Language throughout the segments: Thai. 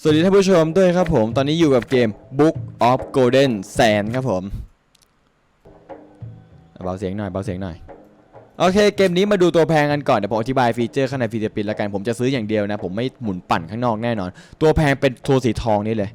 สวัสดีท่านผู้ชมด้วยครับผม ตอนนี้อยู่กับเกม Book of Golden Sand ครับผมเบาเสียงหน่อยเบาเสียงหน่อย โอเค เกมนี้มาดูตัวแพงกันก่อน เดี๋ยวผมอธิบายฟีเจอร์ข้างในฟีเจอร์ปินละกัน ผมจะซื้ออย่างเดียวนะ ผมไม่หมุนปั่นข้างนอกแน่นอน ตัวแพงเป็นตัวสีทองนี่เลย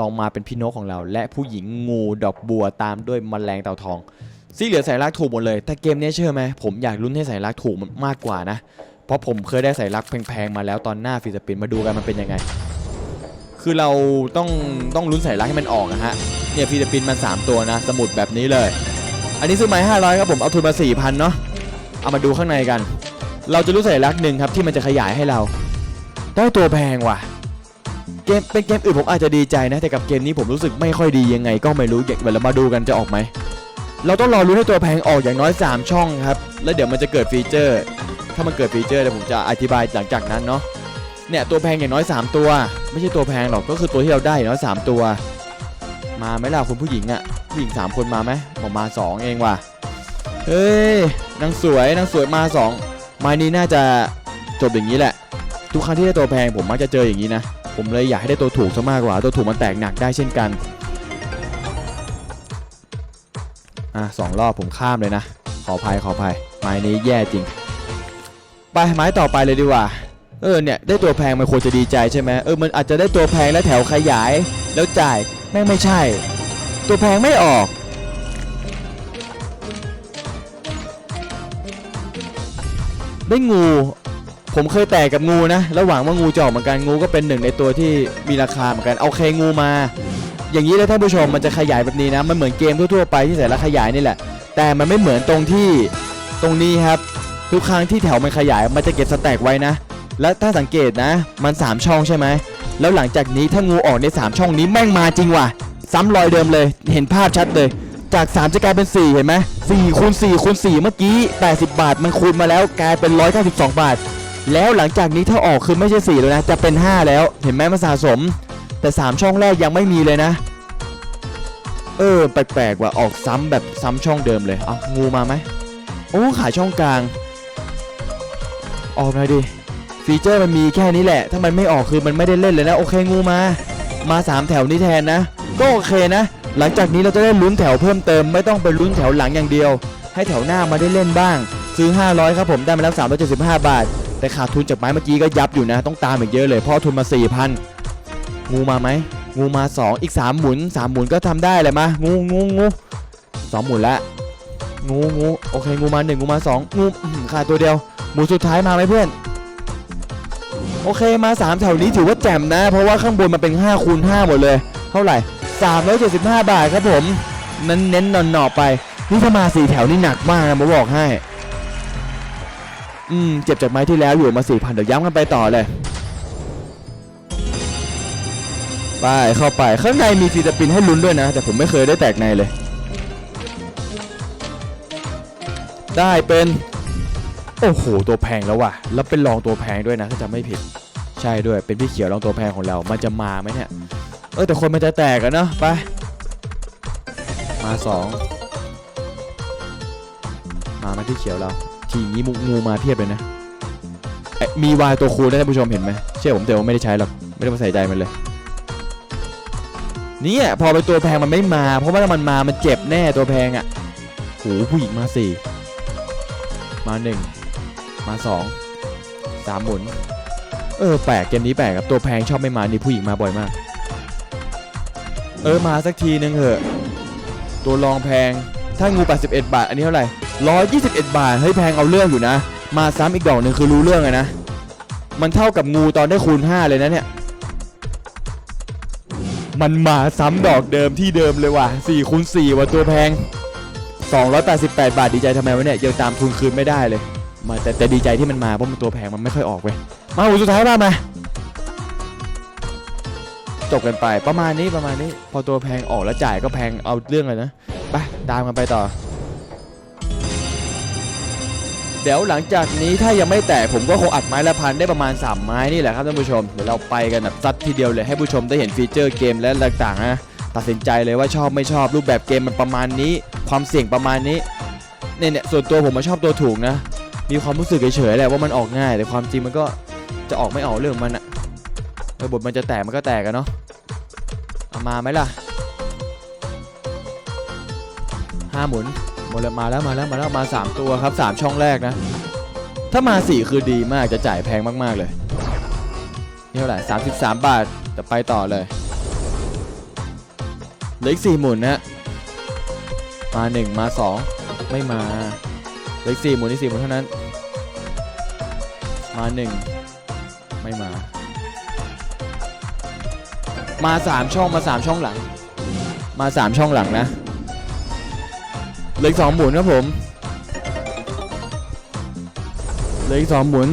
ลองมาเป็นพี่นกของเรา และผู้หญิงงูดอกบัวตามด้วยมแมลงเต่าทองสีเหลือใส่รักถูกหมดเลย แต่เกมนี้เชื่อไหมผมอยากลุ้นให้ใส่รักถูกมากกว่านะ เพราะผมเคยได้ใส่รักแพงๆมาแล้วตอนหน้าฟีเจอร์ปินมาดูกันมันเป็นยังไง คือเราต้องต้องลุ้นใส่รักให้มันออกนะฮะ เนี่ยฟีเจอร์ปินมัน 3 ตัวนะ สมุดแบบนี้เลย อันนี้ซื้อไม้500ครับผม เอาทุนมา 4,000 เนาะ เอามาดูข้างในกัน เราจะรู้ใส่รักหนึ่งครับที่มันจะขยายให้เรา ได้ตัวแพงว่ะ เกมเป็นเกมอื่นผมอาจจะดีใจนะ แต่กับเกมนี้ผมรู้สึกไม่ค่อยดียังไง ก็ไม่รู้เดี๋ยวเรามาดูกันจะออกไหม เราต้องรอรู้ให้ตัวแพงออกอย่างน้อย 3 ช่องครับ แล้วเดี๋ยวมันจะเกิดฟีเจอร์ ถ้ามันเกิดฟีเจอร์เดี๋ยวผมจะอธิบายหลังจากนั้นเนาะ เนี่ยตัวแพงอย่างน้อย 3 ตัว ไม่ใช่ตัวแพงหรอกก็คือตัวที่เราได้อย่างน้อย3ตัว มาไหมล่ะคุณผู้หญิงอะ่ะผู้หญิง3คนมาไหมผมมา2เองว่ะเฮ้ยนางสวยนางสวยมา2ไม้นี้น่าจะจบอย่างนี้แหละ ทุกครั้งที่ได้ตัวแพงผมมักจะเจออย่างนี้นะ ผมเลยอยากให้ได้ตัวถูกซะมากกว่า ตัวถูกมันแตกหนักได้เช่นกันอะสองรอบผมข้ามเลยนะ ขออภัยขออภัยไม้นี้แย่จริง ไปไม้ต่อไปเลยดีกว่า เออเนี่ยได้ตัวแพงมันควรจะดีใจใช่ไหมเออมันอาจจะได้ตัวแพงแล้วแถวขยายแล้วจ่ายแม่งไม่ใช่ ตัวแพงไม่ออกได้งู ผมเคยแตกกับงูนะแล้วหวังว่างูจะออกเหมือนกันงูก็เป็นหนึ่งในตัวที่มีราคาเหมือนกัน เอาเคงูมา อย่างนี้เลยท่านผู้ชมมันจะขยายแบบนี้นะ มันเหมือนเกมทั่วๆไปที่ใส่ล้วขยายนี่แหละ แต่มันไม่เหมือนตรงที่ตรงนี้ครับ ทุกครั้งที่แถวมันขยายมันจะเก็บสแต็กไว้นะ แล้วถ้าสังเกตนะ มัน 3 ช่องใช่ไหม แล้วหลังจากนี้ถ้างูออกใน 3 ช่องนี้แม่งมาจริงว่ะ ซ้ำรอยเดิมเลย เห็นภาพชัดเลย จาก 3 จะกลายเป็น 4 เห็นไหม4คูณ4คูณ4เมื่อกี้ 80 บาท มันคูณมาแล้วกลายเป็น 192 บาท แล้วหลังจากนี้ถ้าออกคือไม่ใช่4แล้วนะ จะเป็น 5 แล้ว เห็นไหมมันสะสม แต่ 3 ช่องแรกยังไม่มีเลยนะ เออ แปลกๆว่ะ ออกซ้ำแบบซ้ำช่องเดิมเลย เอางูมาไหม โอ้ ขายช่องกลาง ออกหน่อยดิ ฟีเจอร์มันมีแค่นี้แหละ ถ้ามันไม่ออกคือมันไม่ได้เล่นเลยนะ โอเคงูมา มา 3 แถวนี้แทนนะ ก็โอเคนะ หลังจากนี้เราจะได้ลุ้นแถวเพิ่มเติม ไม่ต้องไปลุ้นแถวหลังอย่างเดียว ให้แถวหน้ามาได้เล่นบ้าง ซื้อ 500 ครับผมได้มาแล้ว375 บาท แต่ขาดทุนจากไม้เมื่อกี้ก็ยับอยู่นะ ต้องตามอีกเยอะเลยเพราะทุนมา 4,000 งูมาไหมงูมา 2 อีก 3 หมุน 3 หมุนก็ทำได้เลยมา งูงูงูสองหมุนละงูงูโอเคงูมา1งูมา2งูอื้อหือขาดตัวเดียว หมุนสุดท้ายมาไหมเพื่อน โอเคมา 3 แถวนี้ถือว่าแจ่มนะ เพราะว่าข้างบนมันเป็น5คูณ5หมดเลย เท่าไหร่ 375 บาทครับผมเน้นเน้นนอนหนอๆไป นี่ถ้ามา4แถวนี่หนักมากนะผมบอกให้ อืม เจ็บจากไม้ที่แล้วอยู่มา4,000เดี๋ยวย้ำกันไปต่อเลยไปเข้าไปข้างในมีฟีตาปินให้ลุ้นด้วยนะ แต่ผมไม่เคยได้แตกในเลย ได้เป็น โอ้โห ตัวแพงแล้วว่ะ แล้วเป็นรองตัวแพงด้วยนะถ้าจำไม่ผิด ใช่ด้วย เป็นพี่เขียวรองตัวแพงของเรา มันจะมาไหมเนี่ย เออแต่คนมันจะแตกกันเนาะ ไป มาสอง มามาที่เขียวเรา ทีนี้มุกงูมาเพียบเลยนะ มีวายตัวคูณนะท่านผู้ชมเห็นไหม เชื่อผมแต่ว่าไม่ได้ใช้หรอก ไม่ได้มาใส่ใจมันเลยนี่พอไปตัวแพงมันไม่มา เพราะว่าถ้ามันมา มันเจ็บแน่ตัวแพงอะ่ะโหผู้หญิงมาสี่ มาหนึ่ง มาสองสามหมุน เออแปลกเกมนี้แปลกครับตัวแพงชอบไม่มานี่ผู้หญิงมาบ่อยมาก เออมาสักทีนึงเหอะ ตัวรองแพงถ้างู 81 บาท อันนี้เท่าไหร่121 บาท เฮ้ยแพงเอาเรื่องอยู่นะ มาซ้ำอีกดอกหนึ่งคือรู้เรื่องเลยนะ มันเท่ากับงูตอนได้คูณ 5 เลยนะเนี่ย มันมาซ้ำดอกเดิมที่เดิมเลยว่ะ4คูณ4ว่ะตัวแพง 288 บาทดีใจทำไมวะเนี่ยยังตามทุนคืนไม่ได้เลย มาแต่แต่ดีใจที่มันมาเพราะมันตัวแพงมันไม่ค่อยออกเว้ยมาหูสุดท้ายมามาจบกันไปประมาณนี้ประมาณนี้ พอตัวแพงออกแล้วจ่ายก็แพงเอาเรื่องเลยนะไปตามกันไปต่อ เดี๋ยวหลังจากนี้ถ้ายังไม่แตกผมก็คงอัดไม้ละพันได้ประมาณ 3 ไม้นี่แหละครับท่านผู้ชมเดี๋ยวเราไปกันแบบซัดทีเดียวเลยให้ผู้ชมได้เห็นฟีเจอร์เกมและต่างๆนะตัดสินใจเลยว่าชอบไม่ชอบรูปแบบเกมมันประมาณนี้ ความเสี่ยงประมาณนี้เนี่ยเนี่ยส่วนตัวผมมาชอบตัวถูกนะ มีความรู้สึกเฉยๆแหละว่ามันออกง่าย แต่ความจริงมันก็จะออกไม่ออกเรื่องมันอะบทมันจะแตกมันก็แตกกันเนาะเอามาไหมล่ะห้าหมุนหมดแล้วมาแล้วมาแล้วมาแล้วมาสามตัวครับสามช่องแรกนะ ถ้ามาสี่คือดีมากจะจ่ายแพงมากๆเลยนี่เท่าไหร่สามสิบสามบาทจะไปต่อเลยเหลืออีกสี่หมุนนะมาหนึ่งมาสองไม่มา เหลืออีกสี่หมุนอีกสี่หมุนเท่านั้น มาหนึ่งไม่มา มาสามช่องมาสามช่องหลัง มาสามช่องหลังนะเหลืออีกสองหมุนครับผมเหลืออีกสองหมุน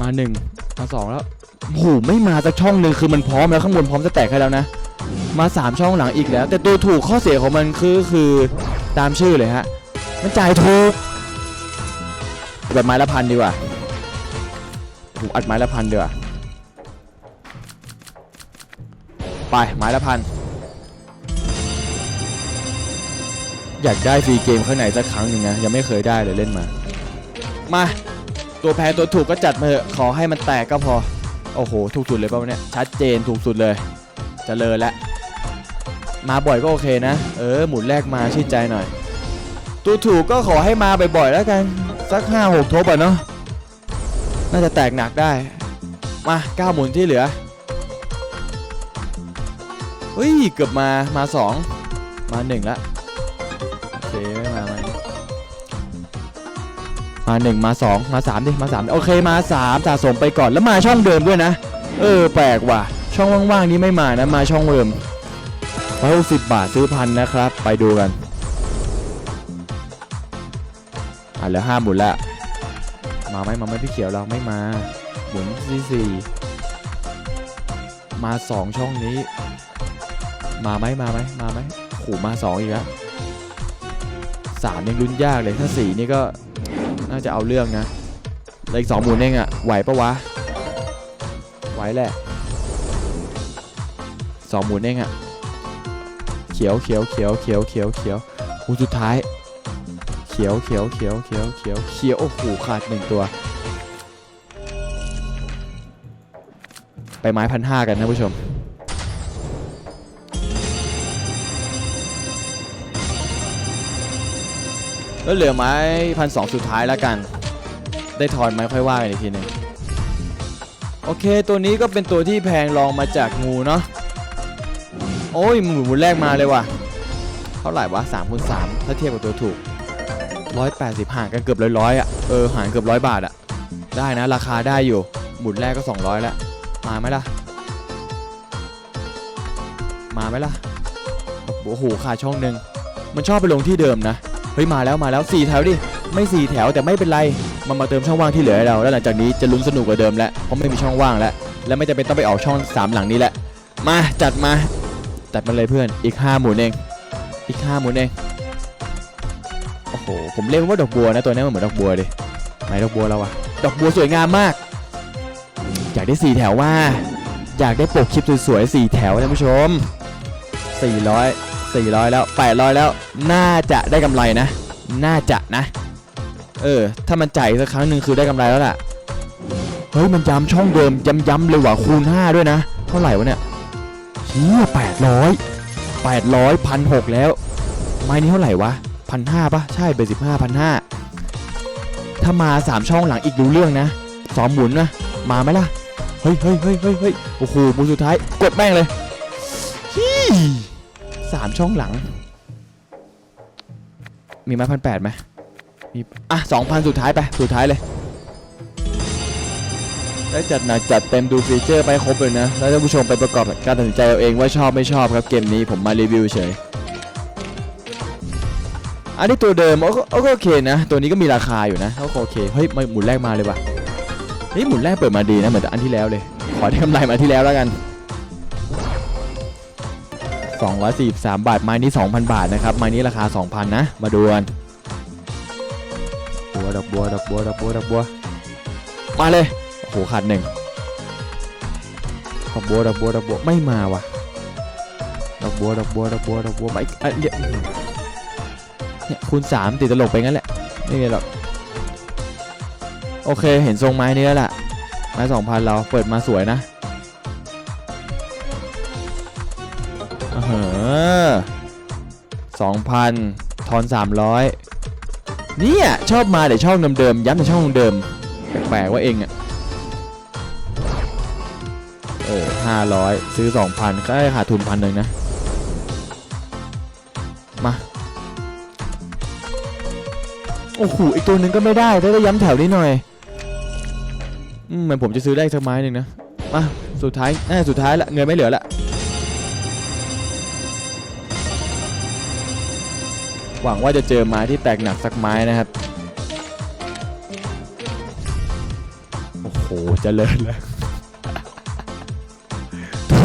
มาหนึ่งมาสองแล้วโอ้โหไม่มาสักช่องหนึ่งคือมันพร้อมแล้วข้างบนพร้อมจะแตกให้แล้วนะ มาสามช่องหลังอีกแล้ว แต่ตัวถูกข้อเสียของมันคือคือ ตามชื่อเลยฮะ มันจ่ายถูกแบบไม้ละพันดีกว่าถูกอัดไม้ละพันดีกว่าไปไม้ละพันอยากได้ฟรีเกมข้างในสักครั้งหนึ่งนะยังไม่เคยได้เลยเล่นมา มา ตัวแพ้ตัวถูกก็จัดมาเถอะขอให้มันแตกก็พอ โอ้โห ถูกสุดเลยป่ะวะเนี่ยชัดเจนถูกสุดเลยเจริญแล้ว มาบ่อยก็โอเคนะ เออ หมุนแรกมาชื่นใจหน่อย ตัวถูกก็ขอให้มาบ่อยๆแล้วกัน สักห้าหกทบอะเนาะ น่าจะแตกหนักได้ มาเก้าหมุนที่เหลือ เฮ้ย เกือบมา มาสองมาหนึ่งละ โอเค ไม่มามามาหนึ่งมาสองมาสามดิ มาสามโอเค มาสามสะสมไปก่อน แล้วมาช่องเดิมด้วยนะ เออ แปลกว่ะ ช่องว่างๆนี้ไม่มานะ มาช่องเดิม ร้อยหกสิบบาทซื้อพันนะครับ ไปดูกันอะเหลือห้าหมุนละมาไหมมาไหมพี่เขียวเราไม่มา หมุนที่สี่มาสองช่องนี้ มาไหมมาไหมมาไหมโหมาสองอีกแล้วสามยังลุ้นยากเลยถ้าสี่นี่ก็น่าจะเอาเรื่องนะเหลืออีกสองหมุนเองอะไหวปะวะไหวแหละสองหมุนเองอะ ขียวเขียวเขียวเขียวเขียวเขียวหูสุดท้าย เขียวเขียวเขียวเขียวเขียวเขียวโอ้โหขาดหนึ่งตัว ไปไม้พันห้ากันนะผู้ชมแล้วเหลือไม้พันสองสุดท้ายแล้วกัน ได้ทอนไม้ค่อยว่ากันอีกทีหนึ่งโอเค ตัวนี้ก็เป็นตัวที่แพงรองมาจากงูเนาะ โอ้ยหมุนหมุนแรกมาเลยว่ะเท่าไหร่วะ3คูณ3ถ้าเทียบกับตัวถูก180ห่างกันเกือบร้อยๆอะเออห่างเกือบร้อยบาทอะได้นะราคาได้อยู่หมุนแรกก็200แล้วมาไหมล่ะ มาไหมล่ะโอ้โหขาดช่องหนึ่งมันชอบไปลงที่เดิมนะเฮ้ยมาแล้วมาแล้ว4แถวดิไม่4แถวแต่ไม่เป็นไรมันมาเติมช่องว่างที่เหลือให้เราแล้วหลังจากนี้จะลุ้นสนุกกว่าเดิมแล้วเพราะไม่มีช่องว่างแล้วและไม่จำเป็นต้องไปออกช่อง3หลังนี้แหละมาจัดมา จัดมาเลยเพื่อน อีก5หมุนเอง อีก5หมุนเอง โอ้โห ผมเรียกว่าดอกบัวนะตัวนี้มันเหมือนดอกบัวดิไหนดอกบัวเราอะดอกบัวสวยงามมาก อยากได้4แถวว่า อยากได้ปกคลิปสวยๆ4แถวท่านผู้ชม 400 400 แล้ว 800 แล้ว น่าจะได้กำไรนะ น่าจะนะ เออ ถ้ามันจ่ายสักครั้งหนึ่งคือได้กำไรแล้วล่ะ เฮ้ย มันย้ำช่องเดิมย้ำๆเลยว่ะคูณ 5 ด้วยนะ เท่าไหร่วะเนี่ย เฮียแปดร้อยแปดร้อยพันหกแล้ว ไม้นี้เท่าไหร่วะพันห้าปะใช่เบอร์สิบห้าพันห้าถ้ามาสามช่องหลังอีกดูเรื่องนะสองหมุนนะมาไหมล่ะ เฮ้ยเฮ้ยเฮ้ยเฮ้ยเฮ้ยโอ้โหหมุนสุดท้ายกดแม่งเลยฮี่สามช่องหลัง มีไม้พันแปดไหมมีอะสองพันสุดท้ายไป สุดท้ายเลย ได้จัดหนักจัดเต็มดูฟีเจอร์ไปครบเลยนะ แล้วท่านผู้ชมไปประกอบการตัดสินใจเอาเองว่าชอบไม่ชอบครับเกมนี้ผมมารีวิวเฉย อันนี้ตัวเดิมโอก็โอเคนะ ตัวนี้ก็มีราคาอยู่นะก็โอเค เฮ้ยมาหมุนแรกมาเลยว่ะนี่หมุนแรกเปิดมาดีนะเหมือนอันที่แล้วเลย ขอได้กำไรมาที่แล้วแล้วกัน 243 บาท ไม้นี้ 2,000 บาทนะครับ ไม้นี้ราคา 2,000 นะ มาดูกันบัวดอกบัวดอกบัวดอกบัวดอกบัว มาเลย โหขาดหนึ่งดอกบัวดอกบัวดอกบัวไม่มาว่ะดอกบัวดอกบัวดอกบัวดอกบัวไม่อะเดี๋ยวเนี่ยคูณสามติดตลกไปงั้นแหละไม่มีหรอกโอเคเห็นทรงไม้นี้แล้วล่ะไม้สองพันเราเปิดมาสวยนะเออสองพันทอนสามร้อยเนี่ยชอบมาแต่ช่องเดิมๆย้ำแต่ช่องเดิมแปลกว่าเองอะ เออห้าร้อยซื้อสองพันก็ได้ขาดทุนพันหนึ่งนะ มา โอ้โห อีกตัวหนึ่งก็ไม่ได้ถ้าได้ย้ำแถวนี้หน่อยอืมเหมือนผมจะซื้อได้สักไม้หนึ่งนะ มา สุดท้ายน่าสุดท้ายละ เงินไม่เหลือละ หวังว่าจะเจอไม้ที่แตกหนักสักไม้นะครับ โอ้โหเจริญแล้ว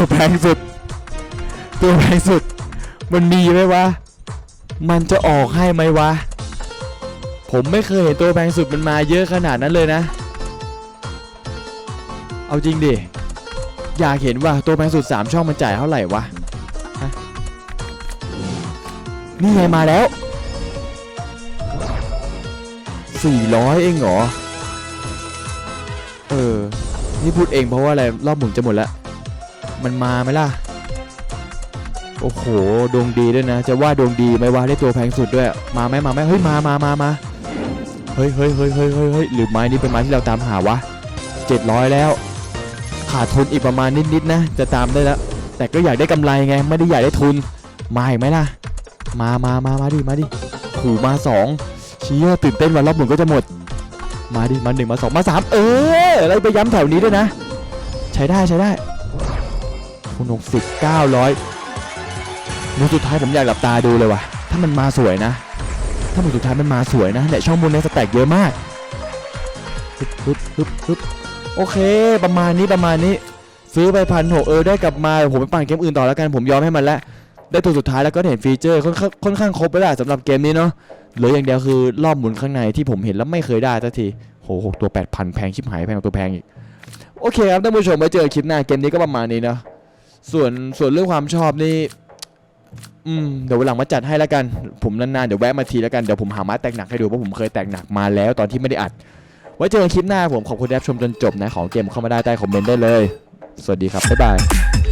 ตัวแพงสุด ตัวแพงสุด มันมีไหมวะ มันจะออกให้ไหมวะ ผมไม่เคยเห็นตัวแพงสุดมันมาเยอะขนาดนั้นเลยนะ เอาจริงดิ อยากเห็นว่าตัวแพงสุด 3 ช่องมันจ่ายเท่าไหร่วะฮะนี่ไงมาแล้ว 400 เองเหรอ เออ นี่พูดเองเพราะว่าอะไร รอบหมุนจะหมดแล้ว มันมาไหมล่ะ โอ้โห ดวงดีด้วยนะ จะว่าดวงดีไหมว่าได้ตัวแพงสุดด้วย มาไหมมาไหมเฮ้ย มามามามาเฮ้ยเฮ้ยเฮ้ยเฮ้ยเฮ้ยเฮ้ยหรือไม้นี้เป็นไม้ที่เราตามหาวะ700แล้ว ขาดทุนอีกประมาณนิดๆนะ จะตามได้แล้ว แต่ก็อยากได้กำไรไง ไม่ได้อยากได้ทุน มาอีกไหมล่ะ มามามามาดิ มาดิหูมาสองเชี่ยตื่นเต้นวันรอบหมุนก็จะหมด มาดิ มาหนึ่งมาสองมาสามเอออะไรไปย้ำแถวนี้ด้วยนะ ใช้ได้ใช้ได้ คุณหกสิบเก้าร้อยมูสุดท้ายผมอยากหลับตาดูเลยว่ะ ถ้ามันมาสวยนะ ถ้ามูสุดท้ายมันมาสวยนะเนี่ยช่องบนเนี่ยสแต็กเยอะมากฮึบฮึบฮึบฮึบโอเค ประมาณนี้ประมาณนี้ ซื้อไปพันหกเออได้กลับมาผมไปปั่นเกมอื่นต่อแล้วกันผมยอมให้มันแล้วได้ตัวสุดท้ายแล้วก็เห็นฟีเจอร์ค่อนข้างค่อนข้างครบไปแล้วสำหรับเกมนี้เนาะเหลืออย่างเดียวคือรอบหมุนข้างในที่ผมเห็นแล้วไม่เคยได้สักทีโหหกตัวแปดพันแพงชิบหายแพงกว่าตัวแพงอีกโอเคครับท่านผู้ชมไว้เจอคลิปหน้าเกมนี้ก็ประมาณนี้เนาะ ส่วนส่วนเรื่องความชอบนี่อืมเดี๋ยววันหลังมาจัดให้แล้วกัน ผมนานๆเดี๋ยวแวะมาทีแล้วกันเดี๋ยวผมหาไม้แตกหนักให้ดูเพราะผมเคยแตกหนักมาแล้วตอนที่ไม่ได้อัด ไว้เจอกันคลิปหน้าผมขอบคุณที่รับชมจนจบนะของเกมเข้ามาได้ใต้คอมเมนต์ได้เลย สวัสดีครับบ๊ายบาย